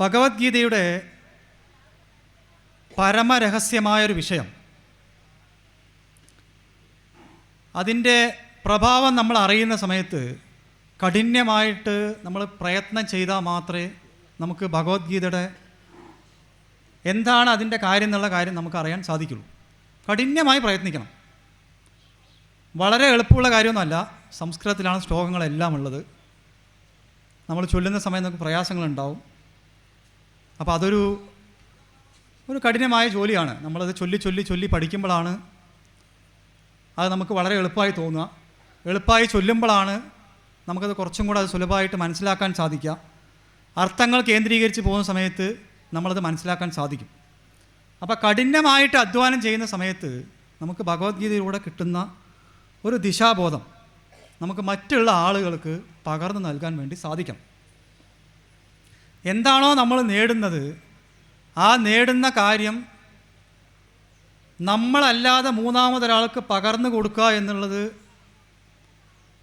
ഭഗവത്ഗീതയുടെ പരമരഹസ്യമായൊരു വിഷയം. അതിന്റെ പ്രഭാവം നമ്മൾ അറിയുന്ന സമയത്ത് കഠിന്യമായിട്ട് നമ്മൾ പ്രയത്നം ചെയ്താൽ മാത്രമേ നമുക്ക് ഭഗവത്ഗീതയുടെ എന്താണ് അതിന്റെ കാര്യം എന്നുള്ള കാര്യം നമുക്ക് അറിയാൻ സാധിക്കുള്ളൂ. കഠിന്യമായി പ്രയത്നിക്കണം. വളരെ എളുപ്പമുള്ള കാര്യമൊന്നുമല്ല. സംസ്കൃതത്തിലാണ് ശ്ലോകങ്ങളെല്ലാം ഉള്ളത്. നമ്മൾ ചൊല്ലുന്ന സമയം നമുക്ക് പ്രയാസങ്ങളുണ്ടാവും. അപ്പോൾ അതൊരു ഒരു കഠിനമായ ജോലിയാണ്. നമ്മളത് ചൊല്ലി ചൊല്ലി ചൊല്ലി പഠിക്കുമ്പോഴാണ് അത് നമുക്ക് വളരെ എളുപ്പമായി തോന്നുക. എളുപ്പമായി ചൊല്ലുമ്പോഴാണ് നമുക്കത് കുറച്ചും കൂടെ അത് സുലഭമായിട്ട് മനസ്സിലാക്കാൻ സാധിക്കുക. അർത്ഥങ്ങൾ കേന്ദ്രീകരിച്ച് പോകുന്ന സമയത്ത് നമ്മളത് മനസ്സിലാക്കാൻ സാധിക്കും. അപ്പോൾ കഠിനമായിട്ട് അധ്വാനം ചെയ്യുന്ന സമയത്ത് നമുക്ക് ഭഗവത്ഗീതയിലൂടെ കിട്ടുന്ന ഒരു ദിശാബോധം നമുക്ക് മറ്റുള്ള ആളുകൾക്ക് പകർന്നു നൽകാൻ വേണ്ടി സാധിക്കണം. എന്താണോ നമ്മൾ നേടുന്നത് ആ നേടുന്ന കാര്യം നമ്മളല്ലാതെ മൂന്നാമതൊരാൾക്ക് പകർന്നു കൊടുക്കുക എന്നുള്ളത്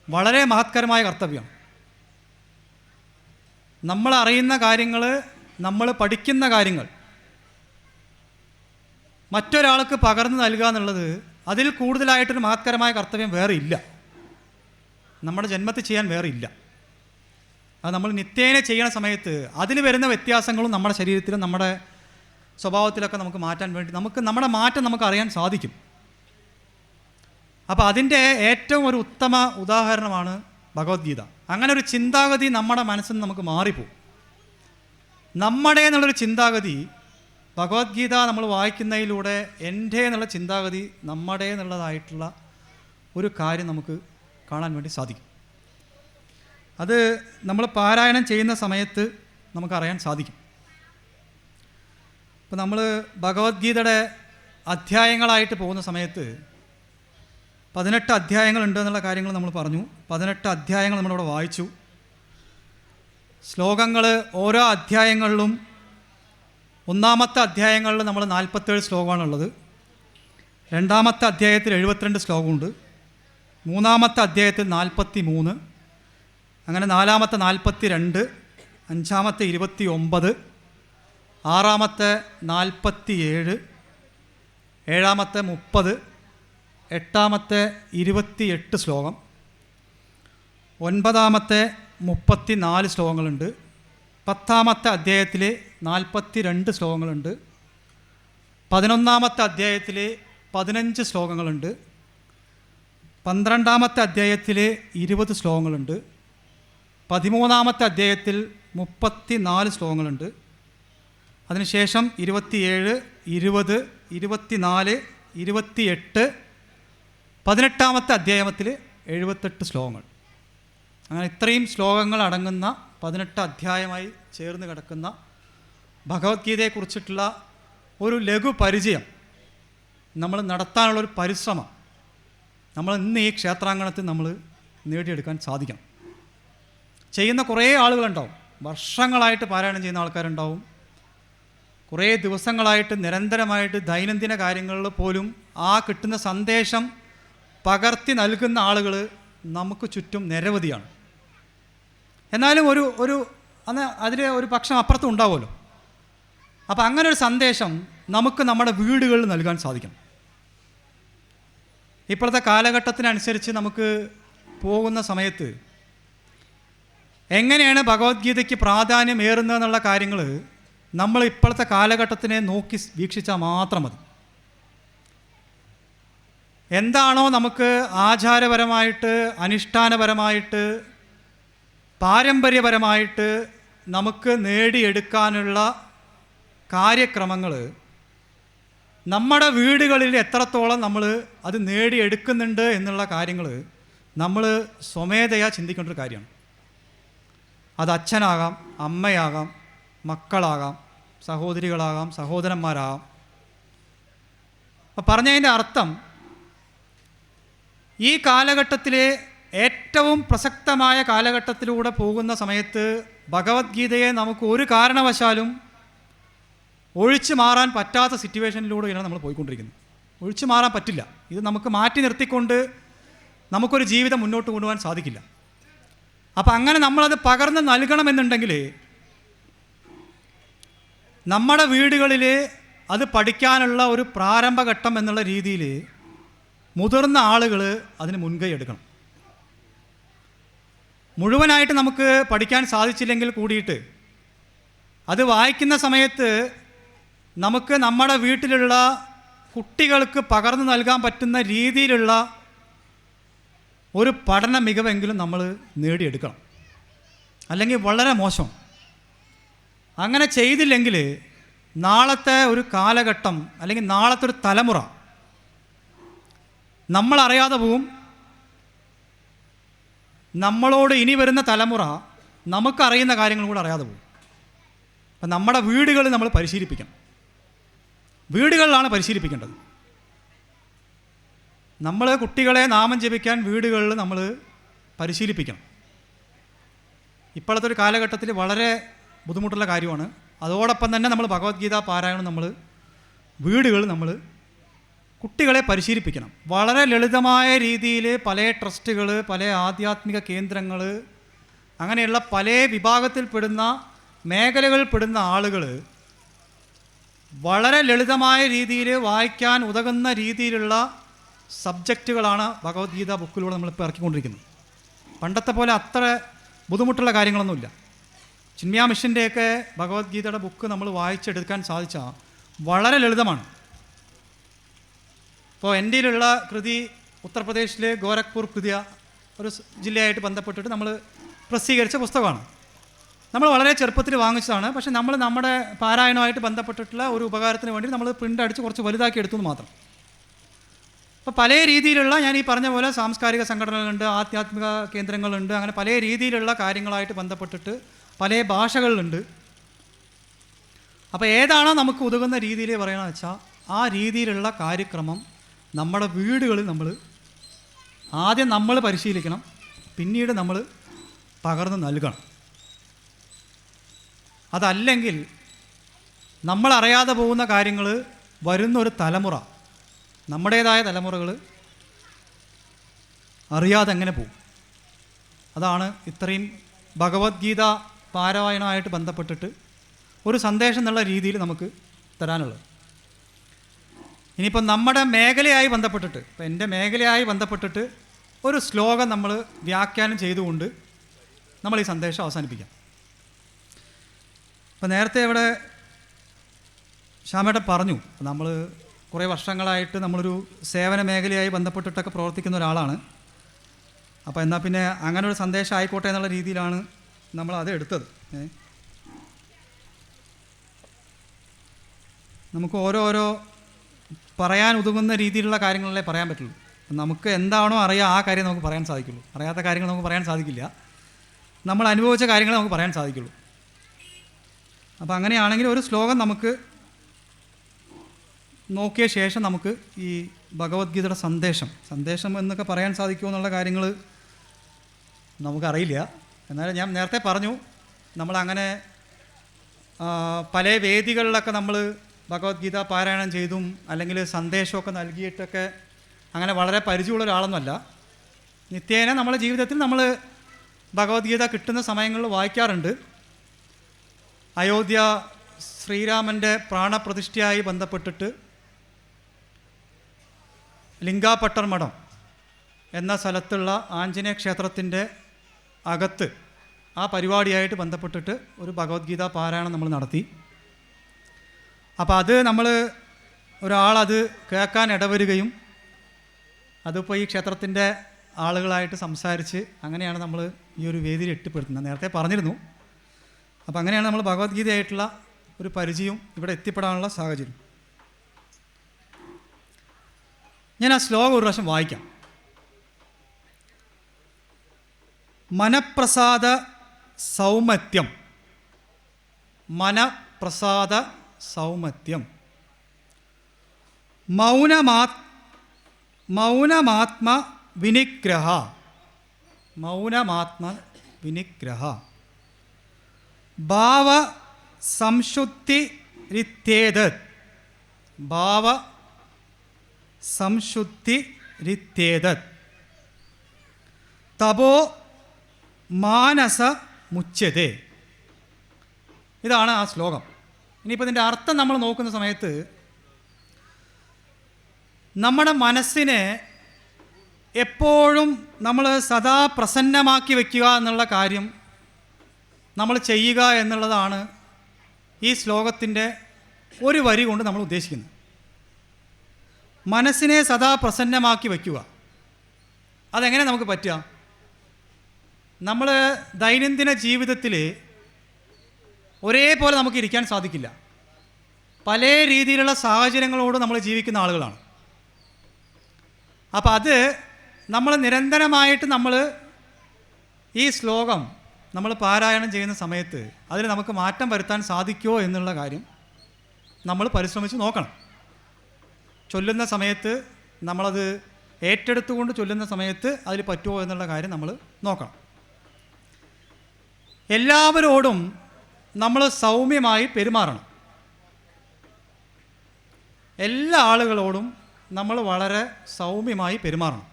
വളരെ മഹത്കരമായ കർത്തവ്യം. നമ്മൾ അറിയുന്ന കാര്യങ്ങൾ നമ്മൾ പഠിക്കുന്ന കാര്യങ്ങൾ മറ്റൊരാൾക്ക് പകർന്നു നൽകുക എന്നുള്ളത് അതിൽ കൂടുതലായിട്ടൊരു മഹത്കരമായ കർത്തവ്യം വേറെ ഇല്ല. നമ്മുടെ ജന്മത്തിൽ ചെയ്യാൻ വേറെ ഇല്ല. അത് നമ്മൾ നിത്യേന ചെയ്യണ സമയത്ത് അതിൽ വരുന്ന വ്യത്യാസങ്ങളും നമ്മുടെ ശരീരത്തിലും നമ്മുടെ സ്വഭാവത്തിലൊക്കെ നമുക്ക് മാറ്റാൻ വേണ്ടി നമുക്ക് നമ്മുടെ മാറ്റം നമുക്ക് അറിയാൻ സാധിക്കും. അപ്പോൾ അതിന്റെ ഏറ്റവും ഒരു ഉത്തമ ഉദാഹരണമാണ് ഭഗവത്ഗീത. അങ്ങനെ ഒരു ചിന്താഗതി നമ്മുടെ മനസ്സിൽ നിന്ന് നമുക്ക് മാറിപ്പോവും. നമ്മുടെ എന്നുള്ളൊരു ചിന്താഗതി ഭഗവത്ഗീത നമ്മൾ വായിക്കുന്നതിലൂടെ എന്റെ എന്നുള്ള ചിന്താഗതി നമ്മുടെ എന്നുള്ളതായിട്ടുള്ള ഒരു കാര്യം നമുക്ക് കാണാൻ വേണ്ടി സാധിക്കും. അത് നമ്മൾ പാരായണം ചെയ്യുന്ന സമയത്ത് നമുക്കറിയാൻ സാധിക്കും. ഇപ്പം നമ്മൾ ഭഗവത്ഗീതയുടെ അധ്യായങ്ങളായിട്ട് പോകുന്ന സമയത്ത് പതിനെട്ട് അധ്യായങ്ങളുണ്ട് എന്നുള്ള കാര്യങ്ങൾ നമ്മൾ പറഞ്ഞു. പതിനെട്ട് അധ്യായങ്ങൾ നമ്മളിവിടെ വായിച്ചു. ശ്ലോകങ്ങൾ ഓരോ അധ്യായങ്ങളിലും ഒന്നാമത്തെ അധ്യായങ്ങളിൽ നമ്മൾ നാൽപ്പത്തേഴ് ശ്ലോകമാണുള്ളത്. രണ്ടാമത്തെ അധ്യായത്തിൽ എഴുപത്തിരണ്ട് ശ്ലോകമുണ്ട്. മൂന്നാമത്തെ അധ്യായത്തിൽ നാൽപ്പത്തി മൂന്ന് അങ്ങനെ നാലാമത്തെ നാൽപ്പത്തി രണ്ട് അഞ്ചാമത്തെ ഇരുപത്തി ഒമ്പത് ആറാമത്തെ നാൽപ്പത്തി ഏഴ് ഏഴാമത്തെ മുപ്പത് എട്ടാമത്തെ ഇരുപത്തി എട്ട് ശ്ലോകം ഒൻപതാമത്തെ മുപ്പത്തി നാല് ശ്ലോകങ്ങളുണ്ട് പത്താമത്തെ അധ്യായത്തിൽ നാൽപ്പത്തി രണ്ട് ശ്ലോകങ്ങളുണ്ട് പതിനൊന്നാമത്തെ അധ്യായത്തിൽ പതിനഞ്ച് ശ്ലോകങ്ങളുണ്ട് പന്ത്രണ്ടാമത്തെ അധ്യായത്തിൽ ഇരുപത് ശ്ലോകങ്ങളുണ്ട് പതിമൂന്നാമത്തെ അധ്യായത്തിൽ മുപ്പത്തി നാല് ശ്ലോകങ്ങളുണ്ട്. അതിനുശേഷം ഇരുപത്തിയേഴ് ഇരുപത് ഇരുപത്തിനാല് ഇരുപത്തിയെട്ട് പതിനെട്ടാമത്തെ അധ്യായത്തിൽ എഴുപത്തെട്ട് ശ്ലോകങ്ങൾ. അങ്ങനെ ഇത്രയും ശ്ലോകങ്ങൾ അടങ്ങുന്ന പതിനെട്ട് അധ്യായമായി ചേർന്ന് കിടക്കുന്ന ഭഗവത്ഗീതയെക്കുറിച്ചിട്ടുള്ള ഒരു ലഘു പരിചയം നമ്മൾ നടത്താനുള്ളൊരു പരിശ്രമം നമ്മൾ ഇന്ന് ഈ ക്ഷേത്രാങ്കണത്തിൽ നമ്മൾ നേടിയെടുക്കാൻ സാധിക്കണം. ചെയ്യുന്ന കുറേ ആളുകളുണ്ടാവും. വർഷങ്ങളായിട്ട് പാരായണം ചെയ്യുന്ന ആൾക്കാരുണ്ടാവും. കുറേ ദിവസങ്ങളായിട്ട് നിരന്തരമായിട്ട് ദൈനംദിന കാര്യങ്ങളിൽ പോലും ആ കിട്ടുന്ന സന്ദേശം പകർത്തി നൽകുന്ന ആളുകൾ നമുക്ക് ചുറ്റും നിരവധിയാണ്. എന്നാലും ഒരു ഒരു അന്ന് അതിൽ ഒരു പക്ഷം അപ്പുറത്തും ഉണ്ടാവുമല്ലോ. അപ്പോൾ അങ്ങനെ ഒരു സന്ദേശം നമുക്ക് നമ്മുടെ വീടുകളിൽ നൽകാൻ സാധിക്കണം. ഇപ്പോഴത്തെ കാലഘട്ടത്തിനനുസരിച്ച് നമുക്ക് പോകുന്ന സമയത്ത് എങ്ങനെയാണ് ഭഗവത്ഗീതയ്ക്ക് പ്രാധാന്യം ഏറുന്നതെന്നുള്ള കാര്യങ്ങൾ നമ്മൾ ഇപ്പോഴത്തെ കാലഘട്ടത്തിനെ നോക്കി വീക്ഷിച്ചാൽ മാത്രം മതി. എന്താണോ നമുക്ക് ആചാരപരമായിട്ട് അനുഷ്ഠാനപരമായിട്ട് പാരമ്പര്യപരമായിട്ട് നമുക്ക് നേടിയെടുക്കാനുള്ള കാര്യക്രമങ്ങൾ നമ്മുടെ വീടുകളിൽ എത്രത്തോളം നമ്മൾ അത് നേടിയെടുക്കുന്നുണ്ട് എന്നുള്ള കാര്യങ്ങൾ നമ്മൾ സ്വമേധയാ ചിന്തിക്കേണ്ട ഒരു കാര്യമാണ്. അത് അച്ഛനാകാം അമ്മയാകാം മക്കളാകാം സഹോദരികളാകാം സഹോദരന്മാരാകാം. അപ്പം പറഞ്ഞതിന്റെ അർത്ഥം ഈ കാലഘട്ടത്തിലെ ഏറ്റവും പ്രസക്തമായ കാലഘട്ടത്തിലൂടെ പോകുന്ന സമയത്ത് ഭഗവത്ഗീതയെ നമുക്ക് ഒരു കാരണവശാലും ഒഴിച്ചു മാറാൻ പറ്റാത്ത സിറ്റുവേഷനിലൂടെയാണ് നമ്മൾ പോയിക്കൊണ്ടിരിക്കുന്നത്. ഒഴിച്ചു മാറാൻ പറ്റില്ല. ഇത് നമുക്ക് മാറ്റി നിർത്തിക്കൊണ്ട് നമുക്കൊരു ജീവിതം മുന്നോട്ട് കൊണ്ടുപോകാൻ സാധിക്കില്ല. അപ്പം അങ്ങനെ നമ്മളത് പകർന്ന് നൽകണമെന്നുണ്ടെങ്കിൽ നമ്മുടെ വീടുകളിൽ അത് പഠിക്കാനുള്ള ഒരു പ്രാരംഭഘട്ടം എന്നുള്ള രീതിയിൽ മുതിർന്ന ആളുകൾ അതിന് മുൻകൈ എടുക്കണം. മുഴുവനായിട്ട് നമുക്ക് പഠിക്കാൻ സാധിച്ചില്ലെങ്കിൽ കൂടിയിട്ട് അത് വായിക്കുന്ന സമയത്ത് നമുക്ക് നമ്മുടെ വീട്ടിലുള്ള കുട്ടികൾക്ക് പകർന്നു നൽകാൻ പറ്റുന്ന രീതിയിലുള്ള ഒരു പഠന മികവെങ്കിലും നമ്മൾ നേടിയെടുക്കണം. അല്ലെങ്കിൽ വളരെ മോശം. അങ്ങനെ ചെയ്തില്ലെങ്കിൽ നാളത്തെ ഒരു കാലഘട്ടം അല്ലെങ്കിൽ നാളത്തെ ഒരു തലമുറ നമ്മളറിയാതെ പോവും. നമ്മളോട് ഇനി വരുന്ന തലമുറ നമുക്കറിയുന്ന കാര്യങ്ങൾ കൂടെ അറിയാതെ പോകും അപ്പം നമ്മുടെ വീടുകളിൽ നമ്മൾ പരിശീലിപ്പിക്കണം. വീടുകളിലാണ് പരിശീലിപ്പിക്കേണ്ടത്. നമ്മൾ കുട്ടികളെ നാമം ജപിക്കാൻ വീടുകളിൽ നമ്മൾ പരിശീലിപ്പിക്കണം. ഇപ്പോഴത്തെ ഒരു കാലഘട്ടത്തിൽ വളരെ ബുദ്ധിമുട്ടുള്ള കാര്യമാണ്. അതോടൊപ്പം തന്നെ നമ്മൾ ഭഗവത്ഗീത പാരായണം നമ്മൾ വീടുകൾ നമ്മൾ കുട്ടികളെ പരിശീലിപ്പിക്കണം. വളരെ ലളിതമായ രീതിയിൽ പല ട്രസ്റ്റുകൾ പല ആധ്യാത്മിക കേന്ദ്രങ്ങൾ അങ്ങനെയുള്ള പല വിഭാഗത്തിൽപ്പെടുന്ന മേഖലകളിൽപ്പെടുന്ന ആളുകൾ വളരെ ലളിതമായ രീതിയിൽ വായിക്കാൻ ഉതകുന്ന രീതിയിലുള്ള സബ്ജക്റ്റുകളാണ് ഭഗവത്ഗീത ബുക്കിലൂടെ നമ്മളിപ്പോൾ ഇറക്കിക്കൊണ്ടിരിക്കുന്നത്. പണ്ടത്തെ പോലെ അത്ര ബുദ്ധിമുട്ടുള്ള കാര്യങ്ങളൊന്നുമില്ല. ചിന്മയാ മിഷന്റെയൊക്കെ ഭഗവത്ഗീതയുടെ ബുക്ക് നമ്മൾ വായിച്ചെടുക്കാൻ സാധിച്ചാൽ വളരെ ലളിതമാണ്. ഇപ്പോൾ ഉള്ള കൃതി ഉത്തർപ്രദേശിലെ ഗോരഖ്പൂർ കൃതിയ ഒരു ജില്ലയായിട്ട് ബന്ധപ്പെട്ടിട്ട് നമ്മൾ പ്രസിദ്ധീകരിച്ച പുസ്തകമാണ്. നമ്മൾ വളരെ ചെറുപ്പത്തിൽ വാങ്ങിച്ചതാണ്. പക്ഷേ നമ്മൾ നമ്മുടെ പാരായണമായിട്ട് ബന്ധപ്പെട്ടിട്ടുള്ള ഒരു ഉപകാരത്തിന് വേണ്ടി നമ്മൾ പ്രിന്റ് അടിച്ച് കുറച്ച് വലുതാക്കി എടുത്തു എന്ന് മാത്രം. അപ്പോൾ പല രീതിയിലുള്ള ഞാൻ ഈ പറഞ്ഞ പോലെ സാംസ്കാരിക സംഘടനകളുണ്ട് ആധ്യാത്മിക കേന്ദ്രങ്ങളുണ്ട് അങ്ങനെ പല രീതിയിലുള്ള കാര്യങ്ങളായിട്ട് ബന്ധപ്പെട്ടിട്ട് പല ഭാഷകളിലുണ്ട്. അപ്പോൾ ഏതാണോ നമുക്ക് ഉതകുന്ന രീതിയിൽ പറയണമെന്ന് വെച്ചാൽ ആ രീതിയിലുള്ള കാര്യക്രമം നമ്മുടെ വീടുകളിൽ നമ്മൾ ആദ്യം നമ്മൾ പരിശീലിക്കണം പിന്നീട് നമ്മൾ പകർന്ന് നൽകണം. അതല്ലെങ്കിൽ നമ്മളറിയാതെ പോകുന്ന കാര്യങ്ങൾ വരുന്നൊരു തലമുറ നമ്മുടേതായ തലമുറകൾ അറിയാതെ എങ്ങനെ പോകും. അതാണ് ഇത്രയും ഭഗവത്ഗീത പാരായണമായിട്ട് ബന്ധപ്പെട്ടിട്ട് ഒരു സന്ദേശം എന്നുള്ള രീതിയിൽ നമുക്ക് തരാനുള്ളത്. ഇനിയിപ്പോൾ നമ്മുടെ മേഖലയായി ബന്ധപ്പെട്ടിട്ട് ഇപ്പം എന്റെ മേഖലയായി ബന്ധപ്പെട്ടിട്ട് ഒരു ശ്ലോകം നമ്മൾ വ്യാഖ്യാനം ചെയ്തുകൊണ്ട് നമ്മൾ ഈ സന്ദേശം അവസാനിപ്പിക്കാം. ഇപ്പം നേരത്തെ ഇവിടെ ശ്യാമേട്ട പറഞ്ഞു നമ്മൾ കുറേ വർഷങ്ങളായിട്ട് നമ്മളൊരു സേവന മേഖലയായി ബന്ധപ്പെട്ടിട്ടൊക്കെ പ്രവർത്തിക്കുന്ന ഒരാളാണ്. അപ്പോൾ എന്നാൽ പിന്നെ അങ്ങനെ ഒരു സന്ദേശം ആയിക്കോട്ടെ എന്നുള്ള രീതിയിലാണ് നമ്മൾ അത് എടുത്തത്. നമുക്ക് ഓരോരോ പറയാൻ ഉതകുന്ന രീതിയിലുള്ള കാര്യങ്ങളല്ലേ പറയാൻ പറ്റുള്ളൂ. നമുക്ക് എന്താണോ അറിയാം ആ കാര്യം നമുക്ക് പറയാൻ സാധിക്കുള്ളൂ. അറിയാത്ത കാര്യങ്ങൾ നമുക്ക് പറയാൻ സാധിക്കില്ല. നമ്മൾ അനുഭവിച്ച കാര്യങ്ങളെ നമുക്ക് പറയാൻ സാധിക്കുള്ളൂ. അപ്പോൾ അങ്ങനെയാണെങ്കിൽ ഒരു ശ്ലോകം നമുക്ക് നോക്കിയ ശേഷം നമുക്ക് ഈ ഭഗവത്ഗീതയുടെ സന്ദേശം സന്ദേശം എന്നൊക്കെ പറയാൻ സാധിക്കുമോ എന്നുള്ള കാര്യങ്ങൾ നമുക്കറിയില്ല. എന്നാലും ഞാൻ നേരത്തെ പറഞ്ഞു നമ്മളങ്ങനെ പല വേദികളിലൊക്കെ നമ്മൾ ഭഗവത്ഗീത പാരായണം ചെയ്തും അല്ലെങ്കിൽ സന്ദേശമൊക്കെ നൽകിയിട്ടൊക്കെ അങ്ങനെ വളരെ പരിചയമുള്ള ഒരാളൊന്നുമല്ല. നിത്യേന നമ്മുടെ ജീവിതത്തിൽ നമ്മൾ ഭഗവത്ഗീത കിട്ടുന്ന സമയങ്ങളിൽ വായിക്കാറുണ്ട്. അയോധ്യ ശ്രീരാമന്റെ പ്രാണപ്രതിഷ്ഠയായി ബന്ധപ്പെട്ടിട്ട് ലിംഗാപട്ടർ മഠം എന്ന സ്ഥലത്തുള്ള ആഞ്ജനേയ ക്ഷേത്രത്തിന്റെ അകത്ത് ആ പരിപാടിയായിട്ട് ബന്ധപ്പെട്ടിട്ട് ഒരു ഭഗവത്ഗീത പാരായണം നമ്മൾ നടത്തി. അപ്പോൾ അത് നമ്മൾ ഒരാളത് കേൾക്കാൻ ഇടവരികയും അതിപ്പോൾ ഈ ക്ഷേത്രത്തിന്റെ ആളുകളായിട്ട് സംസാരിച്ച് അങ്ങനെയാണ് നമ്മൾ ഈ ഒരു വേദിയിൽ എത്തിപ്പെടുത്തുന്നത്. നേരത്തെ പറഞ്ഞിരുന്നു. അപ്പോൾ അങ്ങനെയാണ് നമ്മൾ ഭഗവത്ഗീതയായിട്ടുള്ള ഒരു പരിചയവും ഇവിടെ എത്തിപ്പെടാനുള്ള സാഹചര്യം. ഞാൻ ആ ശ്ലോകം ഒരു പ്രാവശ്യം വായിക്കാം. മനപ്രസാദ സൗമത്യം. മനപ്രസാദ സൗമത്യം. മൗനമാ മൗനമാത്മ വിനിഗ്രഹ. മൗനമാത്മ വിനിഗ്രഹ. ഭാവ സംശുദ്ധിരിത്യേത് ഭാവ സംശുദ്ധിരിത്യേത് തപോ മാനസ മുച്ചതേ ഇതാണ് ആ ശ്ലോകം. ഇനിയിപ്പോൾ ഇതിന്റെ അർത്ഥം നമ്മൾ നോക്കുന്ന സമയത്ത് നമ്മുടെ മനസ്സിനെ എപ്പോഴും നമ്മൾ സദാ പ്രസന്നമാക്കി വയ്ക്കുക എന്നുള്ള കാര്യം നമ്മൾ ചെയ്യുക എന്നുള്ളതാണ് ഈ ശ്ലോകത്തിന്റെ ഒരു വരി കൊണ്ട് നമ്മൾ ഉദ്ദേശിക്കുന്നത്. മനസ്സിനെ സദാ പ്രസന്നമാക്കി വയ്ക്കുക. അതെങ്ങനെ നമുക്ക് പറ്റുക? നമ്മൾ ദൈനംദിന ജീവിതത്തിൽ ഒരേപോലെ നമുക്ക് ഇരിക്കാൻ സാധിക്കില്ല. പല രീതിയിലുള്ള സാഹചര്യങ്ങളോട് നമ്മൾ ജീവിക്കുന്ന ആളുകളാണ്. അപ്പോൾ അത് നമ്മൾ നിരന്തരമായിട്ട് നമ്മൾ ഈ ശ്ലോകം നമ്മൾ പാരായണം ചെയ്യുന്ന സമയത്ത് അതിൽ നമുക്ക് മാറ്റം വരുത്താൻ സാധിക്കുമോ എന്നുള്ള കാര്യം നമ്മൾ പരിശ്രമിച്ച് നോക്കണം. ചൊല്ലുന്ന സമയത്ത് നമ്മളത് ഏറ്റെടുത്തുകൊണ്ട് ചൊല്ലുന്ന സമയത്ത് അതിൽ പറ്റുമോ എന്നുള്ള കാര്യം നമ്മൾ നോക്കണം. എല്ലാവരോടും നമ്മൾ സൗമ്യമായി പെരുമാറണം. എല്ലാ ആളുകളോടും നമ്മൾ വളരെ സൗമ്യമായി പെരുമാറണം.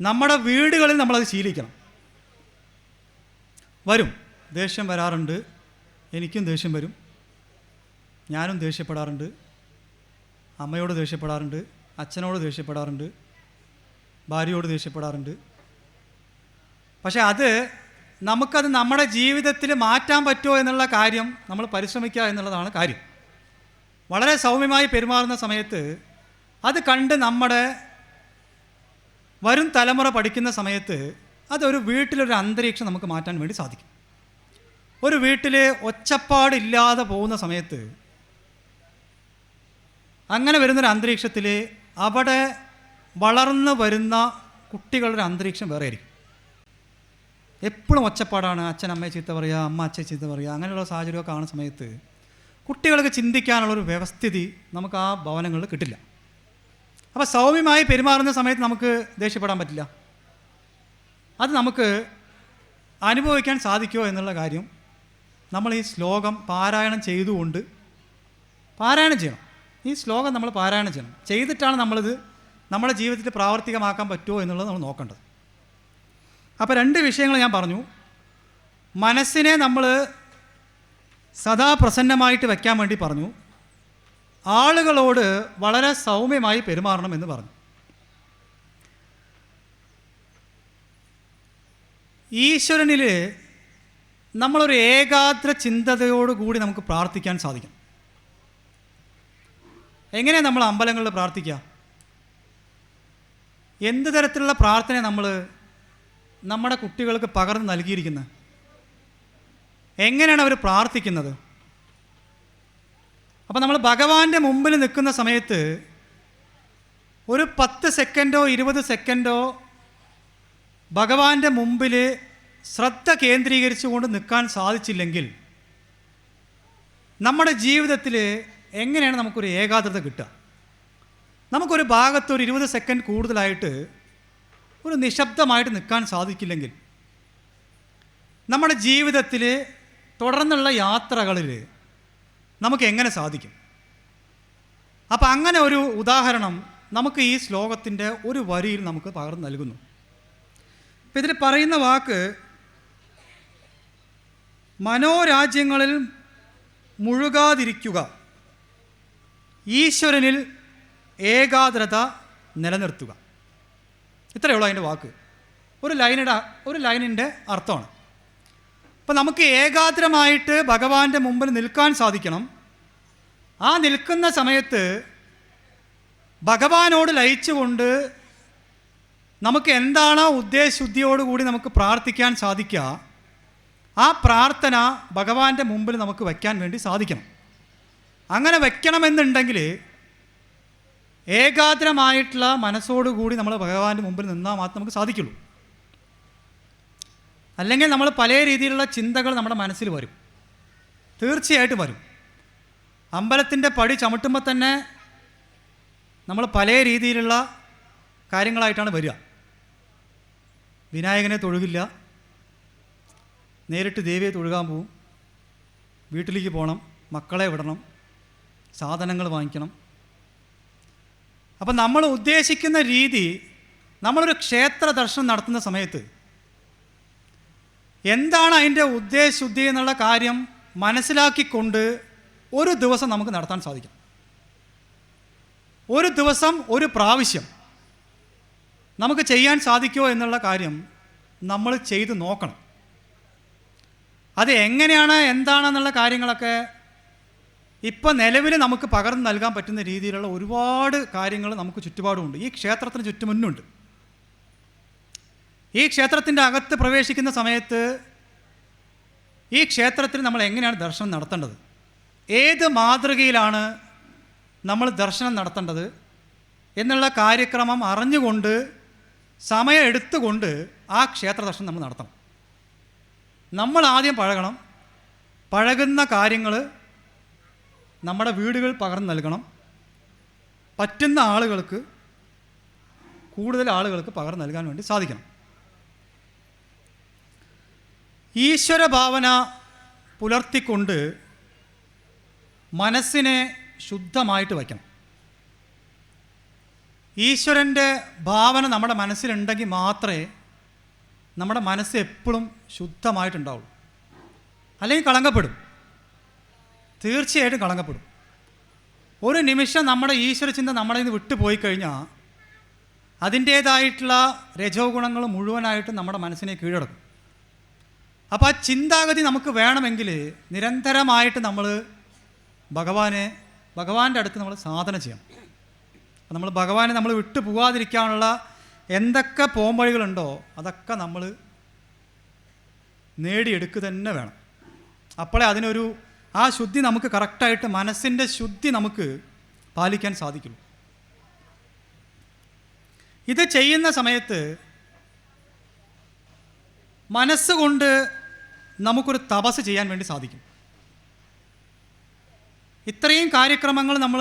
നമ്മുടെ വീടുകളിൽ നമ്മളത് ശീലിക്കണം. വരും. ദേഷ്യം വരാറുണ്ട്. എനിക്കും ദേഷ്യം വരും. ഞാനും ദേഷ്യപ്പെടാറുണ്ട്. അമ്മയോട് ദേഷ്യപ്പെടാറുണ്ട് അച്ഛനോട് ദേഷ്യപ്പെടാറുണ്ട് ഭാര്യയോട് ദേഷ്യപ്പെടാറുണ്ട്. പക്ഷേ അത് നമുക്കത് നമ്മുടെ ജീവിതത്തിൽ മാറ്റാൻ പറ്റുമോ എന്നുള്ള കാര്യം നമ്മൾ പരിശ്രമിക്കുക എന്നുള്ളതാണ് കാര്യം. വളരെ സൗമ്യമായി പെരുമാറുന്ന സമയത്ത് അത് കണ്ട് നമ്മുടെ വരും തലമുറ പഠിക്കുന്ന സമയത്ത് അതൊരു വീട്ടിലൊരു അന്തരീക്ഷം നമുക്ക് മാറ്റാൻ വേണ്ടി സാധിക്കും. ഒരു വീട്ടിൽ ഒച്ചപ്പാടില്ലാതെ പോകുന്ന സമയത്ത് അങ്ങനെ വരുന്നൊരു അന്തരീക്ഷത്തിൽ അവിടെ വളർന്നു വരുന്ന കുട്ടികളുടെ അന്തരീക്ഷം വേറെ ആയിരിക്കും. എപ്പോഴും ഒച്ചപ്പാടാണ് അച്ഛൻ അമ്മയെ ചീത്ത പറയുക അമ്മ അച്ഛൻ ചീത്ത പറയുക അങ്ങനെയുള്ള സാഹചര്യമൊക്കെ കാണുന്ന സമയത്ത് കുട്ടികൾക്ക് ചിന്തിക്കാനുള്ളൊരു വ്യവസ്ഥിതി നമുക്ക് ആ ഭവനങ്ങളിൽ കിട്ടില്ല. അപ്പോൾ സൗമ്യമായി പെരുമാറുന്ന സമയത്ത് നമുക്ക് ദേഷ്യപ്പെടാൻ പറ്റില്ല. അത് നമുക്ക് അനുഭവിക്കാൻ സാധിക്കുമോ എന്നുള്ള കാര്യം നമ്മൾ ഈ ശ്ലോകം പാരായണം ചെയ്തുകൊണ്ട് പാരായണം ചെയ്യണം. ഈ ശ്ലോകം നമ്മൾ പാരായണം ചെയ്യണം. ചെയ്തിട്ടാണ് നമ്മളിത് നമ്മുടെ ജീവിതത്തിൽ പ്രാവർത്തികമാക്കാൻ പറ്റുമോ എന്നുള്ളത് നമ്മൾ നോക്കേണ്ടത്. അപ്പോൾ രണ്ട് വിഷയങ്ങൾ ഞാൻ പറഞ്ഞു. മനസ്സിനെ നമ്മൾ സദാ പ്രസന്നമായിട്ട് വയ്ക്കാൻ വേണ്ടി പറഞ്ഞു. ആളുകളോട് വളരെ സൗമ്യമായി പെരുമാറണം എന്ന് പറഞ്ഞു. ഈശ്വരനിൽ നമ്മളൊരു ഏകാഗ്ര ചിന്തതയോടുകൂടി നമുക്ക് പ്രാർത്ഥിക്കാൻ സാധിക്കും എങ്ങനെയാണ് നമ്മൾ അമ്പലങ്ങളിൽ പ്രാർത്ഥിക്കുക? എന്ത് തരത്തിലുള്ള പ്രാർത്ഥന നമ്മൾ നമ്മുടെ കുട്ടികൾക്ക് പകർന്ന് നൽകിയിരിക്കുന്നത്? എങ്ങനെയാണ് അവർ പ്രാർത്ഥിക്കുന്നത്? അപ്പോൾ നമ്മൾ ഭഗവാന്റെ മുമ്പിൽ നിൽക്കുന്ന സമയത്ത് ഒരു പത്ത് സെക്കൻഡോ ഇരുപത് സെക്കൻഡോ ഭഗവാന്റെ മുമ്പിൽ ശ്രദ്ധ കേന്ദ്രീകരിച്ചുകൊണ്ട് നിൽക്കാൻ സാധിച്ചില്ലെങ്കിൽ നമ്മുടെ ജീവിതത്തിൽ എങ്ങനെയാണ് നമുക്കൊരു ഏകാഗ്രത കിട്ടുക? നമുക്കൊരു ഭാഗത്ത് ഒരു ഇരുപത് സെക്കൻഡ് കൂടുതലായിട്ട് ഒരു നിശബ്ദമായിട്ട് നിൽക്കാൻ സാധിക്കില്ലെങ്കിൽ നമ്മുടെ ജീവിതത്തിൽ തുടർന്നുള്ള യാത്രകളിൽ നമുക്ക് എങ്ങനെ സാധിക്കും? അപ്പം അങ്ങനെ ഒരു ഉദാഹരണം നമുക്ക് ഈ ശ്ലോകത്തിന്റെ ഒരു വരിയിൽ നമുക്ക് പകർന്നു നൽകുന്നു. ഇപ്പം ഇതിൽ പറയുന്ന വാക്ക് മനോരാജ്യങ്ങളിൽ മുഴുകാതിരിക്കുക. ഈശ്വരനിൽ ഏകാഗ്രത നിലനിർത്തുക. ഇത്രയേ ഉള്ളൂ അതിന്റെ വാക്ക്. ഒരു ലൈനിന്റെ ഒരു ലൈനിന്റെ അർത്ഥമാണ്. അപ്പം നമുക്ക് ഏകാഗ്രമായിട്ട് ഭഗവാന്റെ മുമ്പിൽ നിൽക്കാൻ സാധിക്കണം. ആ നിൽക്കുന്ന സമയത്ത് ഭഗവാനോട് ലയിച്ചുകൊണ്ട് നമുക്ക് എന്താണോ ഉദ്ദേശശുദ്ധിയോടുകൂടി നമുക്ക് പ്രാർത്ഥിക്കാൻ സാധിക്കുക ആ പ്രാർത്ഥന ഭഗവാന്റെ മുമ്പിൽ നമുക്ക് വയ്ക്കാൻ വേണ്ടി സാധിക്കണം. അങ്ങനെ വയ്ക്കണമെന്നുണ്ടെങ്കിൽ ഏകാഗ്രമായിട്ടുള്ള മനസ്സോടുകൂടി നമ്മൾ ഭഗവാന്റെ മുമ്പിൽ നിന്നാൽ മാത്രമേ നമുക്ക് സാധിക്കുള്ളൂ. അല്ലെങ്കിൽ നമ്മൾ പല രീതിയിലുള്ള ചിന്തകൾ നമ്മുടെ മനസ്സിൽ വരും. തീർച്ചയായിട്ടും വരും. അമ്പലത്തിന്റെ പടി ചവിട്ടുമ്പോൾ തന്നെ നമ്മൾ പല രീതിയിലുള്ള കാര്യങ്ങളായിട്ടാണ് വരിക. വിനായകനെ തൊഴുകില്ല. നേരിട്ട് ദേവിയെ തൊഴുകാൻ പോവും. വീട്ടിലേക്ക് പോകണം. മക്കളെ വിടണം. സാധനങ്ങൾ വാങ്ങിക്കണം. അപ്പം നമ്മൾ ഉദ്ദേശിക്കുന്ന രീതി നമ്മളൊരു ക്ഷേത്ര ദർശനം നടത്തുന്ന സമയത്ത് എന്താണ് അതിന്റെ ഉദ്ദേശശുദ്ധി എന്നുള്ള കാര്യം മനസ്സിലാക്കിക്കൊണ്ട് ഒരു ദിവസം നമുക്ക് നടത്താൻ സാധിക്കും. ഒരു ദിവസം ഒരു പ്രാവശ്യം നമുക്ക് ചെയ്യാൻ സാധിക്കുമോ എന്നുള്ള കാര്യം നമ്മൾ ചെയ്ത് നോക്കണം. അത് എങ്ങനെയാണ് എന്താണെന്നുള്ള കാര്യങ്ങളൊക്കെ ഇപ്പം നിലവിൽ നമുക്ക് പകർന്നു നൽകാൻ പറ്റുന്ന രീതിയിലുള്ള ഒരുപാട് കാര്യങ്ങൾ നമുക്ക് ചുറ്റുപാടുമുണ്ട്. ഈ ക്ഷേത്രത്തിന് ചുറ്റുമുന്നുണ്ട്. ഈ ക്ഷേത്രത്തിന്റെ അകത്ത് പ്രവേശിക്കുന്ന സമയത്ത് ഈ ക്ഷേത്രത്തിൽ നമ്മൾ എങ്ങനെയാണ് ദർശനം നടത്തേണ്ടത്? ഏത് മാതൃകയിലാണ് നമ്മൾ ദർശനം നടത്തേണ്ടത്? എന്നുള്ള കാര്യക്രമം അറിഞ്ഞുകൊണ്ട് സമയം എടുത്തുകൊണ്ട് ആ ക്ഷേത്ര ദർശനം നമ്മൾ നടത്തണം. നമ്മൾ ആദ്യം പഴകണം. പഴകുന്ന കാര്യങ്ങൾ നമ്മുടെ വീടുകൾ പകർന്നു നൽകണം. പറ്റുന്ന ആളുകൾക്ക് കൂടുതൽ ആളുകൾക്ക് പകർന്നു നൽകാൻ വേണ്ടി സാധിക്കണം. ഈശ്വര ഭാവന പുലർത്തിക്കൊണ്ട് മനസ്സിനെ ശുദ്ധമായിട്ട് വയ്ക്കണം. ഈശ്വരന്റെ ഭാവന നമ്മുടെ മനസ്സിലുണ്ടെങ്കിൽ മാത്രമേ നമ്മുടെ മനസ്സ് എപ്പോഴും ശുദ്ധമായിട്ടുണ്ടാവുള്ളൂ. അല്ലെങ്കിൽ കളങ്കപ്പെടും. തീർച്ചയായിട്ടും കളങ്കപ്പെടും ഒരു നിമിഷം നമ്മുടെ ഈശ്വര ചിന്ത നമ്മളെ നിന്ന് വിട്ടുപോയി കഴിഞ്ഞാൽ അതിന്റേതായിട്ടുള്ള രജോ ഗുണങ്ങൾ മുഴുവനായിട്ടും നമ്മുടെ മനസ്സിനെ കീഴടക്കും. അപ്പോൾ ആ ചിന്താഗതി നമുക്ക് വേണമെങ്കിൽ നിരന്തരമായിട്ട് നമ്മൾ ഭഗവാനെ ഭഗവാന്റെ അടുത്ത് നമ്മൾ സാധന ചെയ്യണം. നമ്മൾ ഭഗവാനെ നമ്മൾ വിട്ടു പോകാതിരിക്കാനുള്ള എന്തൊക്കെ പോംവഴികളുണ്ടോ അതൊക്കെ നമ്മൾ നേടിയെടുക്കുക തന്നെ വേണം. അപ്പോഴേ അതിനൊരു ആ ശുദ്ധി നമുക്ക് കറക്റ്റായിട്ട് മനസ്സിന്റെ ശുദ്ധി നമുക്ക് പാലിക്കാൻ സാധിക്കുള്ളൂ ഇത് ചെയ്യുന്ന സമയത്ത് മനസ്സുകൊണ്ട് നമുക്കൊരു തപസ് ചെയ്യാൻ വേണ്ടി സാധിക്കും. ഇത്രയും കാര്യക്രമങ്ങൾ നമ്മൾ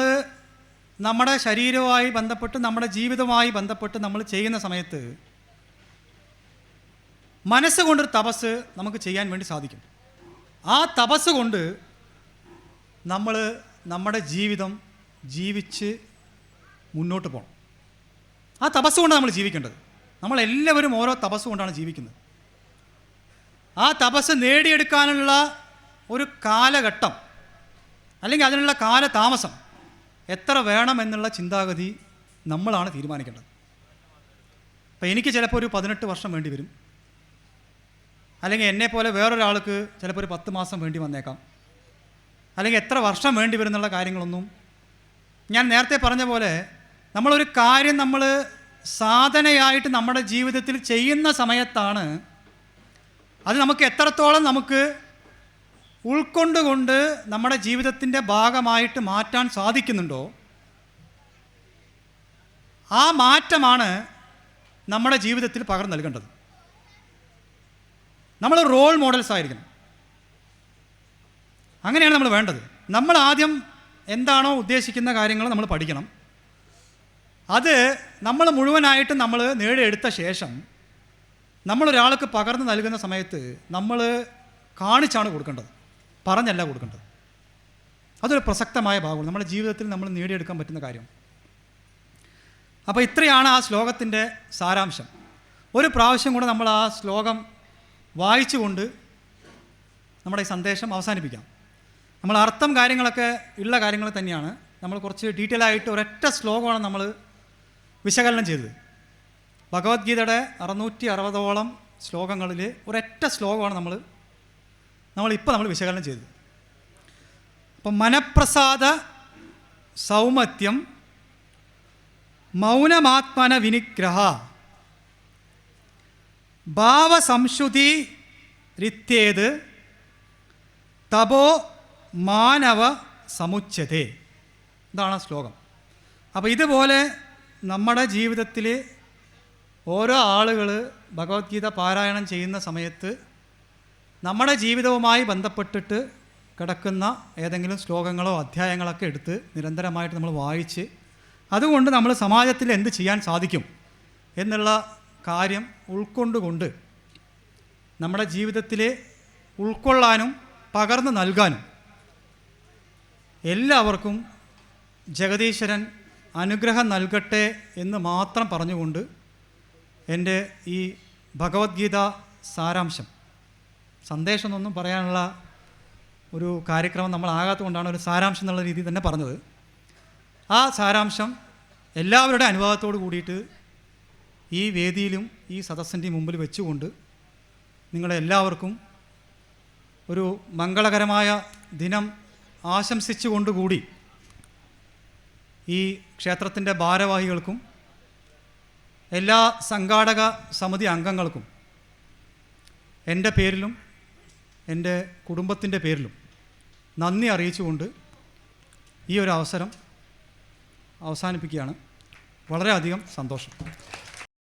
നമ്മുടെ ശരീരവുമായി ബന്ധപ്പെട്ട് നമ്മുടെ ജീവിതവുമായി ബന്ധപ്പെട്ട് നമ്മൾ ചെയ്യുന്ന സമയത്ത് മനസ്സുകൊണ്ടൊരു തപസ് നമുക്ക് ചെയ്യാൻ വേണ്ടി സാധിക്കും. ആ തപസ് കൊണ്ട് നമ്മൾ നമ്മുടെ ജീവിതം ജീവിച്ച് മുന്നോട്ട് പോകണം. ആ തപസ് കൊണ്ടാണ് നമ്മൾ ജീവിക്കേണ്ടത്. നമ്മളെല്ലാവരും ഓരോ തപസ് കൊണ്ടാണ് ജീവിക്കുന്നത്. ആ തപസ് നേടിയെടുക്കാനുള്ള ഒരു കാലഘട്ടം അല്ലെങ്കിൽ അതിനുള്ള കാലതാമസം എത്ര വേണമെന്നുള്ള ചിന്താഗതി നമ്മളാണ് തീരുമാനിക്കേണ്ടത്. അപ്പോൾ എനിക്ക് ചിലപ്പോൾ ഒരു പതിനെട്ട് വർഷം വേണ്ടി വരും. അല്ലെങ്കിൽ എന്നെപ്പോലെ വേറൊരാൾക്ക് ചിലപ്പോൾ ഒരു പത്ത് മാസം വേണ്ടി വന്നേക്കാം. അല്ലെങ്കിൽ എത്ര വർഷം വേണ്ടി വരുന്നുള്ള കാര്യങ്ങളൊന്നും. ഞാൻ നേരത്തെ പറഞ്ഞ പോലെ നമ്മളൊരു കാര്യം നമ്മൾ സാധനയായിട്ട് നമ്മുടെ ജീവിതത്തിൽ ചെയ്യുന്ന സമയത്താണ് അത് നമുക്ക് എത്രത്തോളം നമുക്ക് ഉൾക്കൊണ്ടുകൊണ്ട് നമ്മുടെ ജീവിതത്തിന്റെ ഭാഗമായിട്ട് മാറ്റാൻ സാധിക്കുന്നുണ്ടോ? ആ മാറ്റമാണ് നമ്മുടെ ജീവിതത്തിൽ പകർന്നു നൽകേണ്ടത്. നമ്മൾ റോൾ മോഡൽസ് ആയിരിക്കണം. അങ്ങനെയാണ് നമ്മൾ വേണ്ടത്. നമ്മൾ ആദ്യം എന്താണോ ഉദ്ദേശിക്കുന്ന കാര്യങ്ങൾ നമ്മൾ പഠിക്കണം. അത് നമ്മൾ മുഴുവനായിട്ട് നമ്മൾ നേടിയെടുത്ത ശേഷം നമ്മളൊരാൾക്ക് പകർന്നു നൽകുന്ന സമയത്ത് നമ്മൾ കാണിച്ചാണ് കൊടുക്കേണ്ടത്. പറഞ്ഞല്ല കൊടുക്കേണ്ടത്. അതൊരു പ്രസക്തമായ ഭാഗമാണ്. നമ്മുടെ ജീവിതത്തിൽ നമ്മൾ നേടിയെടുക്കാൻ പറ്റുന്ന കാര്യം. അപ്പോൾ ഇത്രയാണ് ആ ശ്ലോകത്തിന്റെ സാരാംശം. ഒരു പ്രാവശ്യം കൂടെ നമ്മൾ ആ ശ്ലോകം വായിച്ചുകൊണ്ട് നമ്മുടെ ഈ സന്ദേശം അവസാനിപ്പിക്കാം. നമ്മൾ അർത്ഥം കാര്യങ്ങളൊക്കെ ഉള്ള കാര്യങ്ങൾ തന്നെയാണ്. നമ്മൾ കുറച്ച് ഡീറ്റെയിൽ ആയിട്ട് ഒരൊറ്റ ശ്ലോകമാണ് നമ്മൾ വിശകലനം ചെയ്തത്. ഭഗവത്ഗീതയുടെ അറുന്നൂറ്റി അറുപതോളം ശ്ലോകങ്ങളിൽ ഒരൊറ്റ ശ്ലോകമാണ് നമ്മൾ നമ്മളിപ്പോൾ നമ്മൾ വിശകലനം ചെയ്തത്. അപ്പം മനപ്രസാദ സൗമത്യം മൗനമാത്മന വിനിഗ്രഹ ഭാവസംശുതി രിത്യേത് തപോ മാനവ സമുച്ചതേ. ഇതാണ് ശ്ലോകം. അപ്പോൾ ഇതുപോലെ നമ്മുടെ ജീവിതത്തിൽ ഓരോ ആളുകൾ ഭഗവത്ഗീത പാരായണം ചെയ്യുന്ന സമയത്ത് നമ്മുടെ ജീവിതവുമായി ബന്ധപ്പെട്ടിട്ട് കിടക്കുന്ന ഏതെങ്കിലും ശ്ലോകങ്ങളോ അധ്യായങ്ങളൊക്കെ എടുത്ത് നിരന്തരമായിട്ട് നമ്മൾ വായിച്ച് അതുകൊണ്ട് നമ്മൾ സമാജത്തിൽ എന്ത് ചെയ്യാൻ സാധിക്കും എന്നുള്ള കാര്യം ഉൾക്കൊണ്ടുകൊണ്ട് നമ്മുടെ ജീവിതത്തിൽ ഉൾക്കൊള്ളാനും പകർന്നു നൽകാനും എല്ലാവർക്കും ജഗദീശ്വരൻ അനുഗ്രഹം നൽകട്ടെ എന്ന് മാത്രം പറഞ്ഞുകൊണ്ട് എന്റെ ഈ ഭഗവത്ഗീത സാരാംശം. സന്ദേശമൊന്നും പറയാനുള്ള ഒരു കാര്യക്രമം നമ്മൾ ആകാത്തതുകൊണ്ടാണ് ഒരു സാരാംശം എന്നുള്ള രീതിയിൽ തന്നെ പറഞ്ഞത്. ആ സാരാംശം എല്ലാവരുടെ അനുഭവത്തോട് കൂടിയിട്ട് ഈ വേദിയിലും ഈ സദസ്സിന്റെ മുമ്പിൽ വെച്ചുകൊണ്ട് നിങ്ങളെല്ലാവർക്കും ഒരു മംഗളകരമായ ദിനം ആശംസിച്ചുകൊണ്ടുകൂടി ഈ ക്ഷേത്രത്തിന്റെ ഭാരവാഹികൾക്കും എല്ലാ സംഘാടക സമിതി അംഗങ്ങൾക്കും എന്റെ പേരിലും എന്റെ കുടുംബത്തിന്റെ പേരിലും നന്ദി അറിയിച്ചുകൊണ്ട് ഈ ഒരു അവസരം അവസാനിപ്പിക്കുകയാണ്. വളരെയധികം സന്തോഷം.